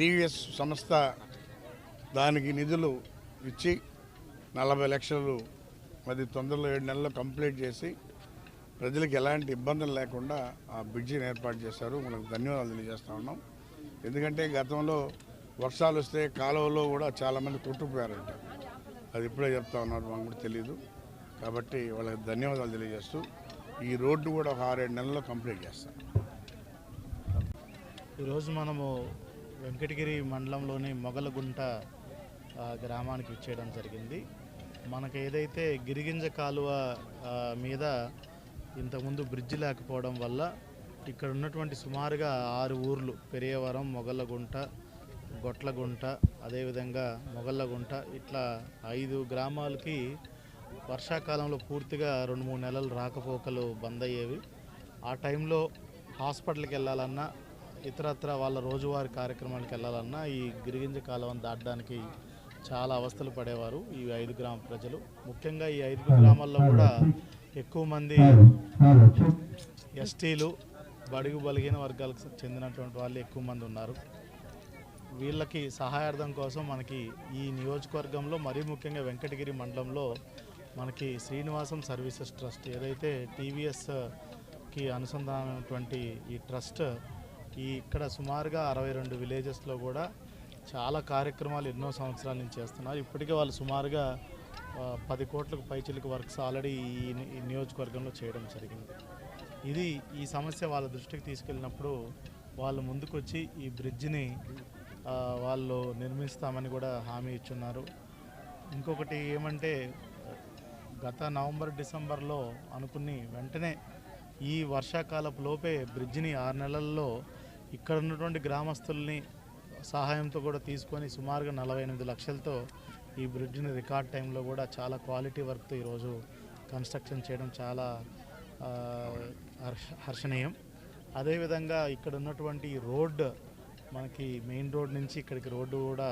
TVS సంస్థ దానికి నిధులు ఇచ్చి నలభై లక్షలు మరి తొందరలో ఏడు నెలల్లో కంప్లీట్ చేసి ప్రజలకు ఎలాంటి ఇబ్బందులు లేకుండా ఆ బ్రిడ్జిని ఏర్పాటు చేశారు. మనకు ధన్యవాదాలు తెలియజేస్తూ ఉన్నాం. ఎందుకంటే గతంలో వర్షాలు వస్తే కాలువలో కూడా చాలామంది కొట్టుకుపోయారంట. అది ఇప్పుడే చెప్తా ఉన్నారు మాకు కూడా తెలియదు కాబట్టి వాళ్ళకి ధన్యవాదాలు తెలియజేస్తూ ఈ రోడ్డు కూడా ఒక ఆరేడు నెలల్లో కంప్లీట్ చేస్తాం. ఈరోజు మనము వెంకటగిరి మండలంలోని మొగలగుంట గ్రామానికి ఇచ్చేయడం జరిగింది. మనకు ఏదైతే గిరిగింజ కాలువ మీద ఇంతకుముందు బ్రిడ్జ్ లేకపోవడం వల్ల ఇక్కడ ఉన్నటువంటి సుమారుగా ఆరు ఊర్లు పెరియవరం మొగలగుంట గొట్లగుంట అదేవిధంగా మొగళ్ళగుంట ఇట్లా ఐదు గ్రామాలకి వర్షాకాలంలో పూర్తిగా రెండు మూడు నెలలు రాకపోకలు బంద్ అయ్యేవి ఆ టైంలో హాస్పిటల్కి వెళ్ళాలన్నా ఇతరత్ర వాళ్ళ రోజువారీ కార్యక్రమాలకు వెళ్ళాలన్నా ఈ గిరిగింజ కాలువను దాటడానికి చాలా అవస్థలు పడేవారు ఈ ఐదు గ్రామ ప్రజలు. ముఖ్యంగా ఈ ఐదు గ్రామాల్లో కూడా ఎక్కువ మంది ఎస్టీలు బడుగు బలిగిన వర్గాలకు చెందినటువంటి వాళ్ళు ఎక్కువ మంది ఉన్నారు. వీళ్ళకి సహాయార్థం కోసం మనకి ఈ నియోజకవర్గంలో మరీ ముఖ్యంగా వెంకటగిరి మండలంలో మనకి శ్రీనివాసం సర్వీసెస్ ట్రస్ట్ ఏదైతే టీవీఎస్కి అనుసంధానమైనటువంటి ఈ ట్రస్ట్ ఈ ఇక్కడ సుమారుగా అరవై రెండు విలేజెస్లో కూడా చాలా కార్యక్రమాలు ఎన్నో సంవత్సరాల నుంచి చేస్తున్నారు. ఇప్పటికే వాళ్ళు సుమారుగా పది కోట్లకు పైచిలకు వర్క్స్ ఆల్రెడీ ఈ నియోజకవర్గంలో చేయడం జరిగింది. ఇది ఈ సమస్య వాళ్ళ దృష్టికి తీసుకెళ్ళినప్పుడు వాళ్ళు ముందుకొచ్చి ఈ బ్రిడ్జిని వాళ్ళు నిర్మిస్తామని కూడా హామీ ఇచ్చున్నారు. ఇంకొకటి ఏమంటే గత నవంబర్ డిసెంబర్లో అనుకుని వెంటనే ఈ వర్షాకాలపు లోపే బ్రిడ్జిని ఆరు నెలల్లో ఇక్కడ ఉన్నటువంటి గ్రామస్తుల్ని సహాయంతో కూడా తీసుకొని సుమారుగా నలభై ఎనిమిది లక్షలతో ఈ బ్రిడ్జిని రికార్డ్ టైంలో కూడా చాలా క్వాలిటీ వర్క్తో ఈరోజు కన్స్ట్రక్షన్ చేయడం చాలా హర్ష హర్షణీయం. అదేవిధంగా ఇక్కడ ఉన్నటువంటి రోడ్ మనకి మెయిన్ రోడ్ నుంచి ఇక్కడికి రోడ్డు కూడా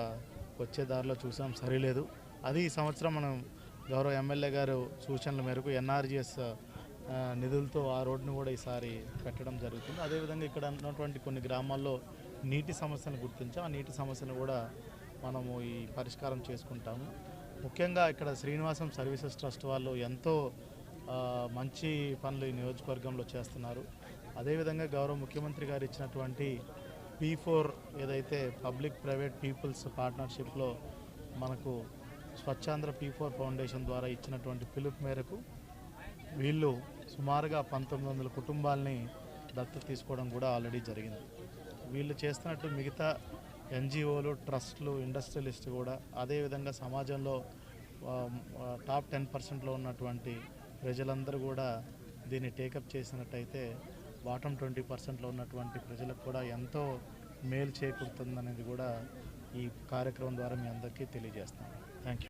వచ్చే దారిలో చూసాం సరిలేదు. అది ఈ సంవత్సరం మనం గౌరవ ఎమ్మెల్యే గారు సూచనల మేరకు ఎన్ఆర్జిఎస్ నిధులతో ఆ రోడ్డును కూడా ఈసారి పెట్టడం జరుగుతుంది. అదేవిధంగా ఇక్కడ ఉన్నటువంటి కొన్ని గ్రామాల్లో నీటి సమస్యను గుర్తించాం. ఆ నీటి సమస్యను కూడా మనము ఈ పరిష్కారం చేసుకుంటాము. ముఖ్యంగా ఇక్కడ శ్రీనివాసం సర్వీసెస్ ట్రస్ట్ వాళ్ళు ఎంతో మంచి పనులు ఈ నియోజకవర్గంలో చేస్తున్నారు. అదేవిధంగా గౌరవ ముఖ్యమంత్రి గారు ఇచ్చినటువంటి పీ ఫోర్ ఏదైతే పబ్లిక్ ప్రైవేట్ పీపుల్స్ పార్ట్నర్షిప్లో మనకు స్వచ్ఛాంధ్ర పీ ఫోర్ ఫౌండేషన్ ద్వారా ఇచ్చినటువంటి పిలుపు మేరకు వీళ్ళు సుమారుగా పంతొమ్మిది వందల కుటుంబాలని దత్తత తీసుకోవడం కూడా ఆల్రెడీ జరిగింది. వీళ్ళు చేస్తున్నట్టు మిగతా ఎన్జిఓలు ట్రస్ట్లు ఇండస్ట్రియలిస్ట్ కూడా అదేవిధంగా సమాజంలో టాప్ టెన్ పర్సెంట్లో ఉన్నటువంటి ప్రజలందరూ కూడా దీన్ని టేకప్ చేసినట్టయితే బాటం ట్వంటీ పర్సెంట్లో ఉన్నటువంటి ప్రజలకు కూడా ఎంతో మేలు చేకూరుతుందనేది కూడా ఈ కార్యక్రమం ద్వారా మీ అందరికీ తెలియజేస్తాను థ్యాంక్ యూ